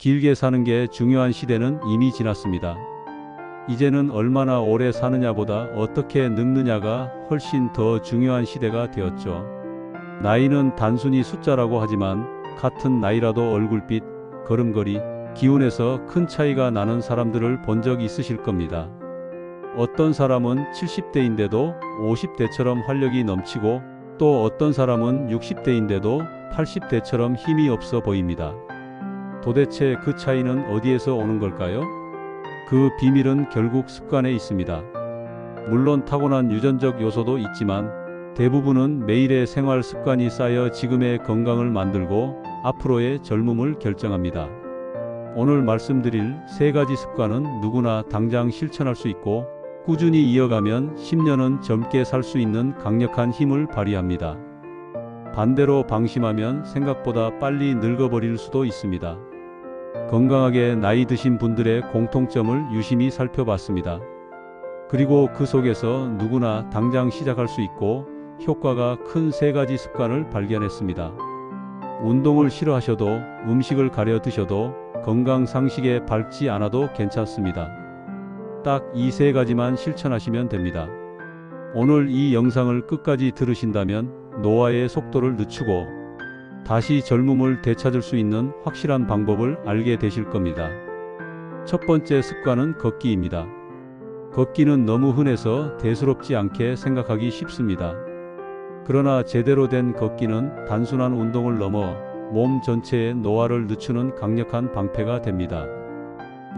길게 사는 게 중요한 시대는 이미 지났습니다. 이제는 얼마나 오래 사느냐보다 어떻게 늙느냐가 훨씬 더 중요한 시대가 되었죠. 나이는 단순히 숫자라고 하지만 같은 나이라도 얼굴빛, 걸음걸이, 기운에서 큰 차이가 나는 사람들을 본 적 있으실 겁니다. 어떤 사람은 70대인데도 50대처럼 활력이 넘치고 또 어떤 사람은 60대인데도 80대처럼 힘이 없어 보입니다. 도대체 그 차이는 어디에서 오는 걸까요? 그 비밀은 결국 습관에 있습니다. 물론 타고난 유전적 요소도 있지만 대부분은 매일의 생활 습관이 쌓여 지금의 건강을 만들고 앞으로의 젊음을 결정합니다. 오늘 말씀드릴 세 가지 습관은 누구나 당장 실천할 수 있고 꾸준히 이어가면 10년은 젊게 살 수 있는 강력한 힘을 발휘합니다. 반대로 방심하면 생각보다 빨리 늙어버릴 수도 있습니다. 건강하게 나이 드신 분들의 공통점을 유심히 살펴봤습니다. 그리고 그 속에서 누구나 당장 시작할 수 있고 효과가 큰 세 가지 습관을 발견했습니다. 운동을 싫어하셔도 음식을 가려 드셔도 건강 상식에 밟지 않아도 괜찮습니다. 딱 이 세 가지만 실천하시면 됩니다. 오늘 이 영상을 끝까지 들으신다면 노화의 속도를 늦추고 다시 젊음을 되찾을 수 있는 확실한 방법을 알게 되실 겁니다. 첫 번째 습관은 걷기입니다. 걷기는 너무 흔해서 대수롭지 않게 생각하기 쉽습니다. 그러나 제대로 된 걷기는 단순한 운동을 넘어 몸 전체의 노화를 늦추는 강력한 방패가 됩니다.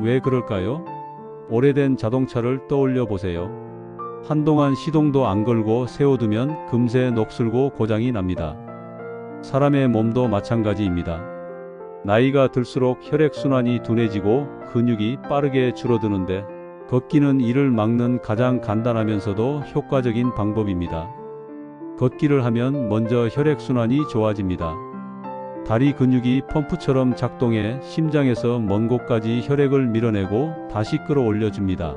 왜 그럴까요? 오래된 자동차를 떠올려 보세요. 한동안 시동도 안 걸고 세워두면 금세 녹슬고 고장이 납니다. 사람의 몸도 마찬가지입니다. 나이가 들수록 혈액순환이 둔해지고 근육이 빠르게 줄어드는데 걷기는 이를 막는 가장 간단하면서도 효과적인 방법입니다. 걷기를 하면 먼저 혈액순환이 좋아집니다. 다리 근육이 펌프처럼 작동해 심장에서 먼 곳까지 혈액을 밀어내고 다시 끌어올려줍니다.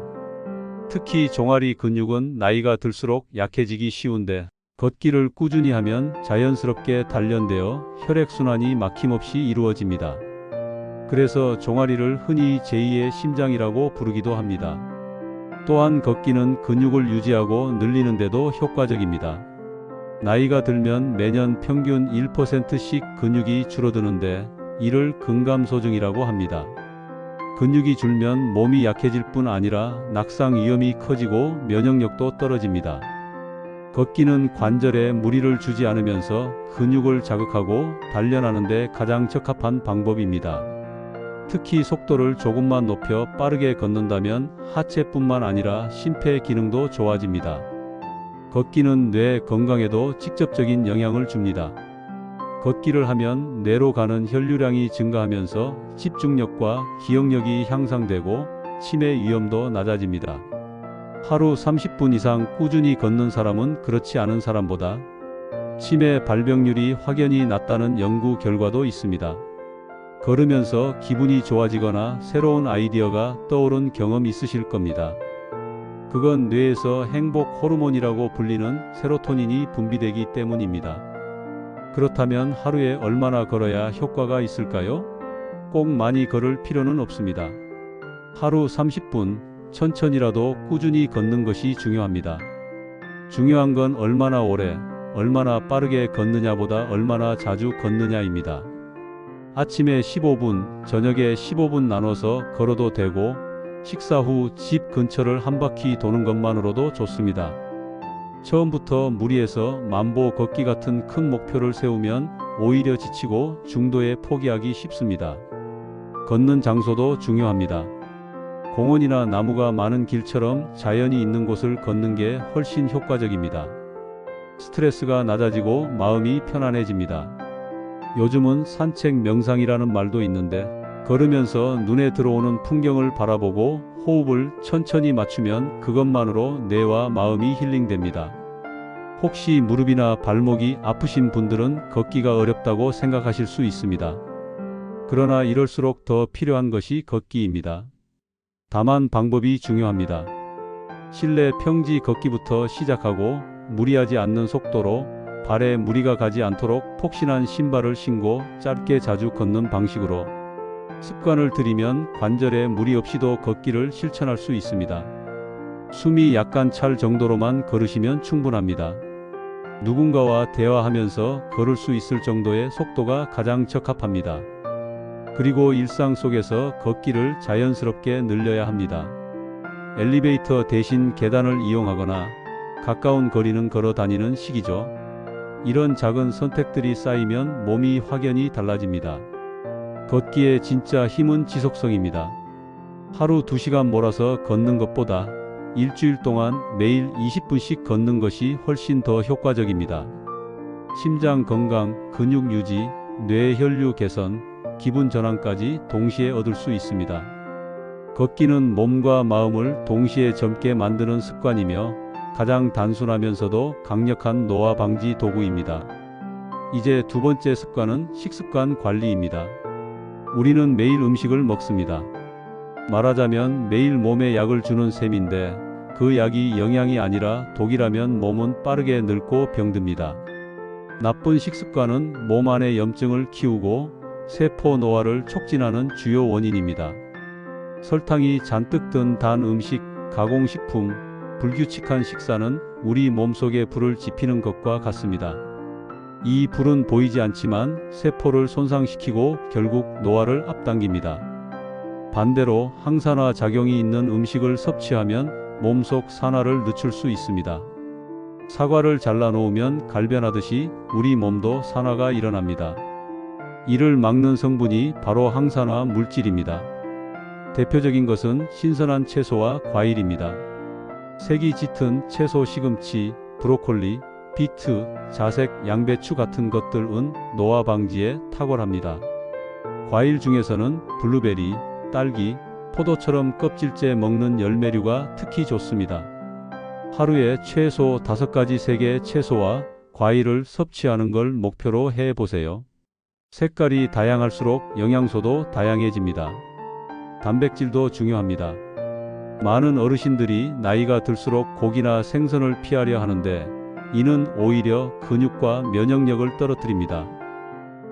특히 종아리 근육은 나이가 들수록 약해지기 쉬운데 걷기를 꾸준히 하면 자연스럽게 단련되어 혈액순환이 막힘없이 이루어집니다. 그래서 종아리를 흔히 제2의 심장이라고 부르기도 합니다. 또한 걷기는 근육을 유지하고 늘리는데도 효과적입니다. 나이가 들면 매년 평균 1%씩 근육이 줄어드는데 이를 근감소증이라고 합니다. 근육이 줄면 몸이 약해질 뿐 아니라 낙상 위험이 커지고 면역력도 떨어집니다. 걷기는 관절에 무리를 주지 않으면서 근육을 자극하고 단련하는 데 가장 적합한 방법입니다. 특히 속도를 조금만 높여 빠르게 걷는다면 하체뿐만 아니라 심폐 기능도 좋아집니다. 걷기는 뇌 건강에도 직접적인 영향을 줍니다. 걷기를 하면 뇌로 가는 혈류량이 증가하면서 집중력과 기억력이 향상되고 치매 위험도 낮아집니다. 하루 30분 이상 꾸준히 걷는 사람은 그렇지 않은 사람보다 치매 발병률이 확연히 낮다는 연구 결과도 있습니다. 걸으면서 기분이 좋아지거나 새로운 아이디어가 떠오른 경험 있으실 겁니다. 그건 뇌에서 행복 호르몬이라고 불리는 세로토닌이 분비되기 때문입니다. 그렇다면 하루에 얼마나 걸어야 효과가 있을까요? 꼭 많이 걸을 필요는 없습니다. 하루 30분 천천히라도 꾸준히 걷는 것이 중요합니다. 중요한 건 얼마나 오래, 얼마나 빠르게 걷느냐보다 얼마나 자주 걷느냐입니다. 아침에 15분, 저녁에 15분 나눠서 걸어도 되고 식사 후 집 근처를 한 바퀴 도는 것만으로도 좋습니다. 처음부터 무리해서 만보 걷기 같은 큰 목표를 세우면 오히려 지치고 중도에 포기하기 쉽습니다. 걷는 장소도 중요합니다. 공원이나 나무가 많은 길처럼 자연이 있는 곳을 걷는 게 훨씬 효과적입니다. 스트레스가 낮아지고 마음이 편안해집니다. 요즘은 산책 명상이라는 말도 있는데 걸으면서 눈에 들어오는 풍경을 바라보고 호흡을 천천히 맞추면 그것만으로 뇌와 마음이 힐링됩니다. 혹시 무릎이나 발목이 아프신 분들은 걷기가 어렵다고 생각하실 수 있습니다. 그러나 이럴수록 더 필요한 것이 걷기입니다. 다만 방법이 중요합니다. 실내 평지 걷기부터 시작하고 무리하지 않는 속도로 발에 무리가 가지 않도록 폭신한 신발을 신고 짧게 자주 걷는 방식으로 습관을 들이면 관절에 무리 없이도 걷기를 실천할 수 있습니다. 숨이 약간 찰 정도로만 걸으시면 충분합니다. 누군가와 대화하면서 걸을 수 있을 정도의 속도가 가장 적합합니다. 그리고 일상 속에서 걷기를 자연스럽게 늘려야 합니다. 엘리베이터 대신 계단을 이용하거나 가까운 거리는 걸어 다니는 시기죠. 이런 작은 선택들이 쌓이면 몸이 확연히 달라집니다. 걷기의 진짜 힘은 지속성입니다. 하루 2시간 몰아서 걷는 것보다 일주일 동안 매일 20분씩 걷는 것이 훨씬 더 효과적입니다. 심장 건강, 근육 유지, 뇌 혈류 개선, 기분 전환까지 동시에 얻을 수 있습니다. 걷기는 몸과 마음을 동시에 젊게 만드는 습관이며 가장 단순하면서도 강력한 노화 방지 도구입니다. 이제 두 번째 습관은 식습관 관리입니다. 우리는 매일 음식을 먹습니다. 말하자면 매일 몸에 약을 주는 셈인데 그 약이 영양이 아니라 독이라면 몸은 빠르게 늙고 병듭니다. 나쁜 식습관은 몸 안의 염증을 키우고 세포 노화를 촉진하는 주요 원인입니다. 설탕이 잔뜩 든 단 음식, 가공식품, 불규칙한 식사는 우리 몸속에 불을 지피는 것과 같습니다. 이 불은 보이지 않지만 세포를 손상시키고 결국 노화를 앞당깁니다. 반대로 항산화 작용이 있는 음식을 섭취하면 몸속 산화를 늦출 수 있습니다. 사과를 잘라 놓으면 갈변하듯이 우리 몸도 산화가 일어납니다. 이를 막는 성분이 바로 항산화 물질입니다. 대표적인 것은 신선한 채소와 과일입니다. 색이 짙은 채소 시금치, 브로콜리, 비트, 자색, 양배추 같은 것들은 노화 방지에 탁월합니다. 과일 중에서는 블루베리, 딸기, 포도처럼 껍질째 먹는 열매류가 특히 좋습니다. 하루에 최소 5가지 색의 채소와 과일을 섭취하는 걸 목표로 해 보세요. 색깔이 다양할수록 영양소도 다양해집니다. 단백질도 중요합니다. 많은 어르신들이 나이가 들수록 고기나 생선을 피하려 하는데 이는 오히려 근육과 면역력을 떨어뜨립니다.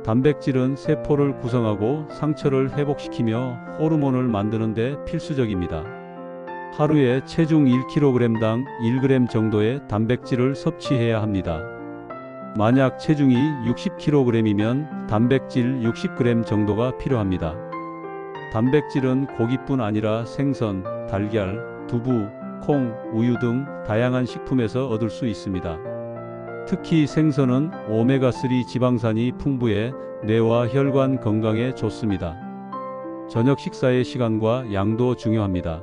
단백질은 세포를 구성하고 상처를 회복시키며 호르몬을 만드는 데 필수적입니다. 하루에 체중 1kg당 1g 정도의 단백질을 섭취해야 합니다. 만약 체중이 60kg이면 단백질 60g 정도가 필요합니다. 단백질은 고기뿐 아니라 생선, 달걀, 두부, 콩, 우유 등 다양한 식품에서 얻을 수 있습니다. 특히 생선은 오메가3 지방산이 풍부해 뇌와 혈관 건강에 좋습니다. 저녁 식사의 시간과 양도 중요합니다.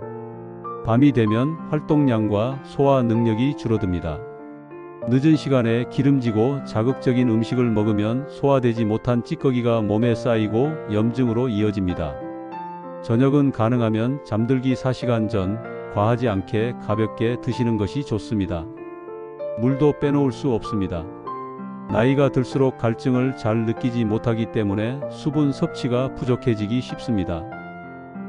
밤이 되면 활동량과 소화 능력이 줄어듭니다. 늦은 시간에 기름지고 자극적인 음식을 먹으면 소화되지 못한 찌꺼기가 몸에 쌓이고 염증으로 이어집니다. 저녁은 가능하면 잠들기 4시간 전 과하지 않게 가볍게 드시는 것이 좋습니다. 물도 빼놓을 수 없습니다. 나이가 들수록 갈증을 잘 느끼지 못하기 때문에 수분 섭취가 부족해지기 쉽습니다.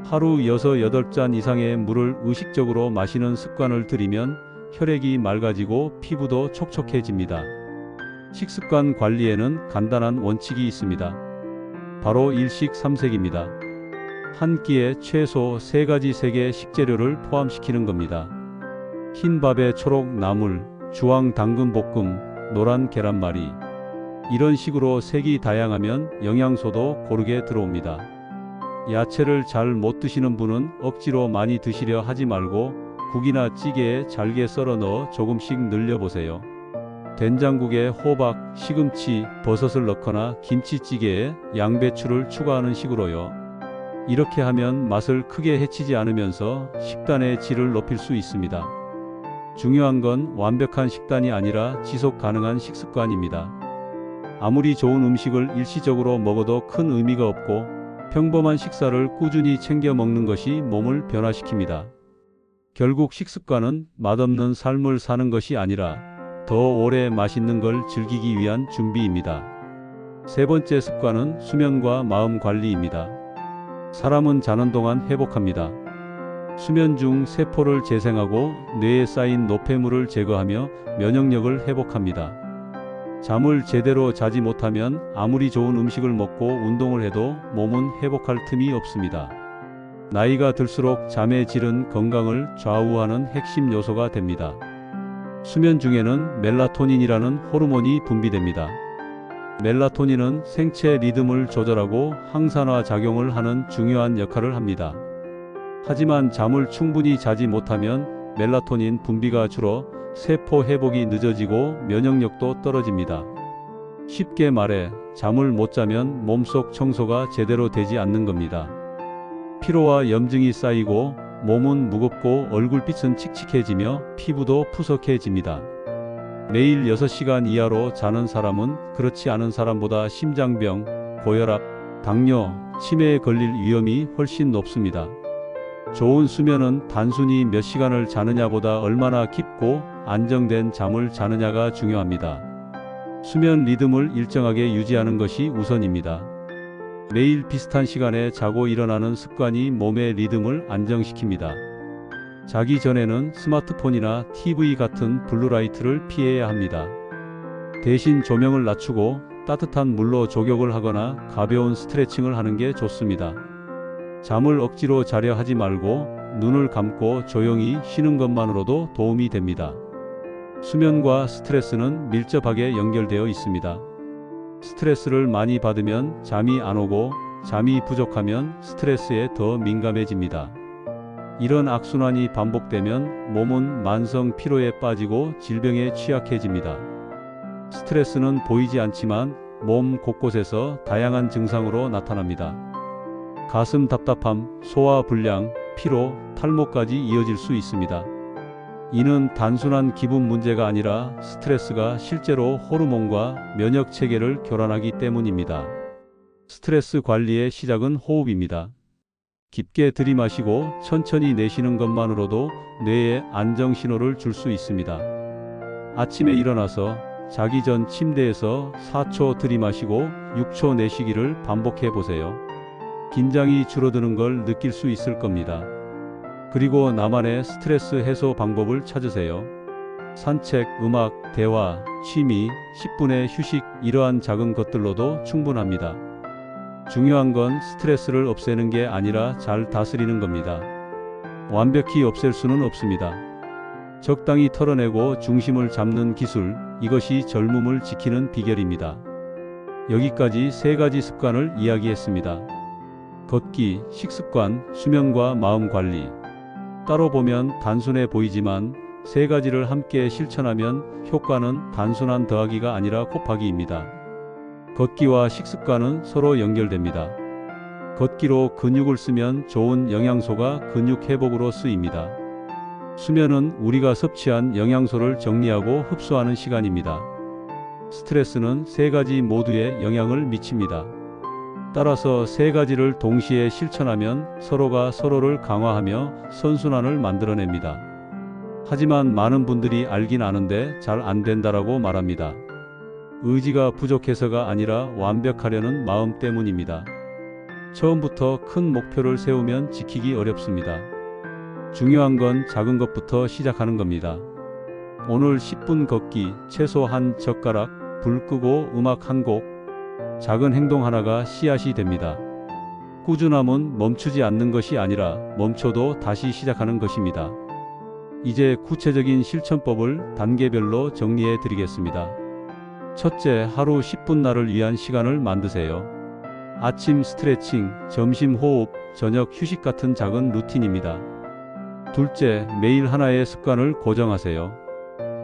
하루 6, 8잔 이상의 물을 의식적으로 마시는 습관을 들이면 혈액이 맑아지고 피부도 촉촉해집니다. 식습관 관리에는 간단한 원칙이 있습니다. 바로 일식 삼색입니다. 한 끼에 최소 3가지 색의 식재료를 포함시키는 겁니다. 흰 밥에 초록 나물, 주황 당근 볶음, 노란 계란말이. 이런 식으로 색이 다양하면 영양소도 고르게 들어옵니다. 야채를 잘 못 드시는 분은 억지로 많이 드시려 하지 말고 국이나 찌개에 잘게 썰어 넣어 조금씩 늘려보세요. 된장국에 호박, 시금치, 버섯을 넣거나 김치찌개에 양배추를 추가하는 식으로요. 이렇게 하면 맛을 크게 해치지 않으면서 식단의 질을 높일 수 있습니다. 중요한 건 완벽한 식단이 아니라 지속 가능한 식습관입니다. 아무리 좋은 음식을 일시적으로 먹어도 큰 의미가 없고 평범한 식사를 꾸준히 챙겨 먹는 것이 몸을 변화시킵니다. 결국 식습관은 맛없는 삶을 사는 것이 아니라 더 오래 맛있는 걸 즐기기 위한 준비입니다. 세 번째 습관은 수면과 마음 관리입니다. 사람은 자는 동안 회복합니다. 수면 중 세포를 재생하고 뇌에 쌓인 노폐물을 제거하며 면역력을 회복합니다. 잠을 제대로 자지 못하면 아무리 좋은 음식을 먹고 운동을 해도 몸은 회복할 틈이 없습니다. 나이가 들수록 잠의 질은 건강을 좌우하는 핵심 요소가 됩니다. 수면 중에는 멜라토닌이라는 호르몬이 분비됩니다. 멜라토닌은 생체 리듬을 조절하고 항산화 작용을 하는 중요한 역할을 합니다. 하지만 잠을 충분히 자지 못하면 멜라토닌 분비가 줄어 세포 회복이 늦어지고 면역력도 떨어집니다. 쉽게 말해 잠을 못 자면 몸속 청소가 제대로 되지 않는 겁니다. 피로와 염증이 쌓이고 몸은 무겁고 얼굴빛은 칙칙해지며 피부도 푸석해집니다. 매일 6시간 이하로 자는 사람은 그렇지 않은 사람보다 심장병, 고혈압, 당뇨, 치매에 걸릴 위험이 훨씬 높습니다. 좋은 수면은 단순히 몇 시간을 자느냐보다 얼마나 깊고 안정된 잠을 자느냐가 중요합니다. 수면 리듬을 일정하게 유지하는 것이 우선입니다. 매일 비슷한 시간에 자고 일어나는 습관이 몸의 리듬을 안정시킵니다. 자기 전에는 스마트폰이나 TV 같은 블루라이트를 피해야 합니다. 대신 조명을 낮추고 따뜻한 물로 조격을 하거나 가벼운 스트레칭을 하는 게 좋습니다. 잠을 억지로 자려 하지 말고 눈을 감고 조용히 쉬는 것만으로도 도움이 됩니다. 수면과 스트레스는 밀접하게 연결되어 있습니다. 스트레스를 많이 받으면 잠이 안 오고 잠이 부족하면 스트레스에 더 민감해집니다. 이런 악순환이 반복되면 몸은 만성 피로에 빠지고 질병에 취약해집니다. 스트레스는 보이지 않지만 몸 곳곳에서 다양한 증상으로 나타납니다. 가슴 답답함, 소화 불량, 피로, 탈모까지 이어질 수 있습니다. 이는 단순한 기분 문제가 아니라 스트레스가 실제로 호르몬과 면역 체계를 교란하기 때문입니다. 스트레스 관리의 시작은 호흡입니다. 깊게 들이마시고 천천히 내쉬는 것만으로도 뇌에 안정 신호를 줄 수 있습니다. 아침에 일어나서 자기 전 침대에서 4초 들이마시고 6초 내쉬기를 반복해 보세요. 긴장이 줄어드는 걸 느낄 수 있을 겁니다. 그리고 나만의 스트레스 해소 방법을 찾으세요. 산책, 음악, 대화, 취미, 10분의 휴식, 이러한 작은 것들로도 충분합니다. 중요한 건 스트레스를 없애는 게 아니라 잘 다스리는 겁니다. 완벽히 없앨 수는 없습니다. 적당히 털어내고 중심을 잡는 기술, 이것이 젊음을 지키는 비결입니다. 여기까지 세 가지 습관을 이야기했습니다. 걷기, 식습관, 수면과 마음 관리. 따로 보면 단순해 보이지만 세 가지를 함께 실천하면 효과는 단순한 더하기가 아니라 곱하기입니다. 걷기와 식습관은 서로 연결됩니다. 걷기로 근육을 쓰면 좋은 영양소가 근육 회복으로 쓰입니다. 수면은 우리가 섭취한 영양소를 정리하고 흡수하는 시간입니다. 스트레스는 세 가지 모두에 영향을 미칩니다. 따라서 세 가지를 동시에 실천하면 서로가 서로를 강화하며 선순환을 만들어냅니다. 하지만 많은 분들이 알긴 아는데 잘 안 된다라고 말합니다. 의지가 부족해서가 아니라 완벽하려는 마음 때문입니다. 처음부터 큰 목표를 세우면 지키기 어렵습니다. 중요한 건 작은 것부터 시작하는 겁니다. 오늘 10분 걷기, 채소 한 젓가락, 불 끄고 음악 한 곡, 작은 행동 하나가 씨앗이 됩니다. 꾸준함은 멈추지 않는 것이 아니라 멈춰도 다시 시작하는 것입니다. 이제 구체적인 실천법을 단계별로 정리해 드리겠습니다. 첫째, 하루 10분 나를 위한 시간을 만드세요. 아침 스트레칭, 점심 호흡, 저녁 휴식 같은 작은 루틴입니다. 둘째, 매일 하나의 습관을 고정하세요.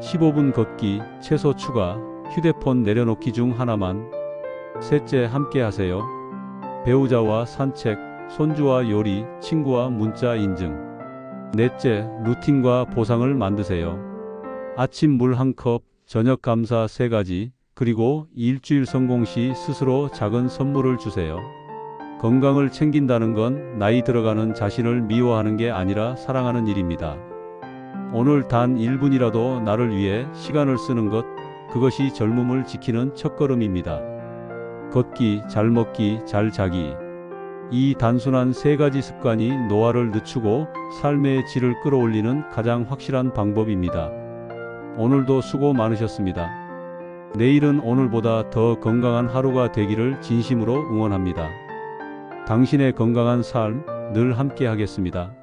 15분 걷기, 채소 추가, 휴대폰 내려놓기 중 하나만. 셋째, 함께 하세요. 배우자와 산책, 손주와 요리, 친구와 문자 인증. 넷째, 루틴과 보상을 만드세요. 아침 물 한 컵, 저녁 감사 세 가지, 그리고 일주일 성공 시 스스로 작은 선물을 주세요. 건강을 챙긴다는 건 나이 들어가는 자신을 미워하는 게 아니라 사랑하는 일입니다. 오늘 단 1분이라도 나를 위해 시간을 쓰는 것, 그것이 젊음을 지키는 첫걸음입니다. 걷기, 잘 먹기, 잘 자기. 이 단순한 세 가지 습관이 노화를 늦추고 삶의 질을 끌어올리는 가장 확실한 방법입니다. 오늘도 수고 많으셨습니다. 내일은 오늘보다 더 건강한 하루가 되기를 진심으로 응원합니다. 당신의 건강한 삶 늘 함께 하겠습니다.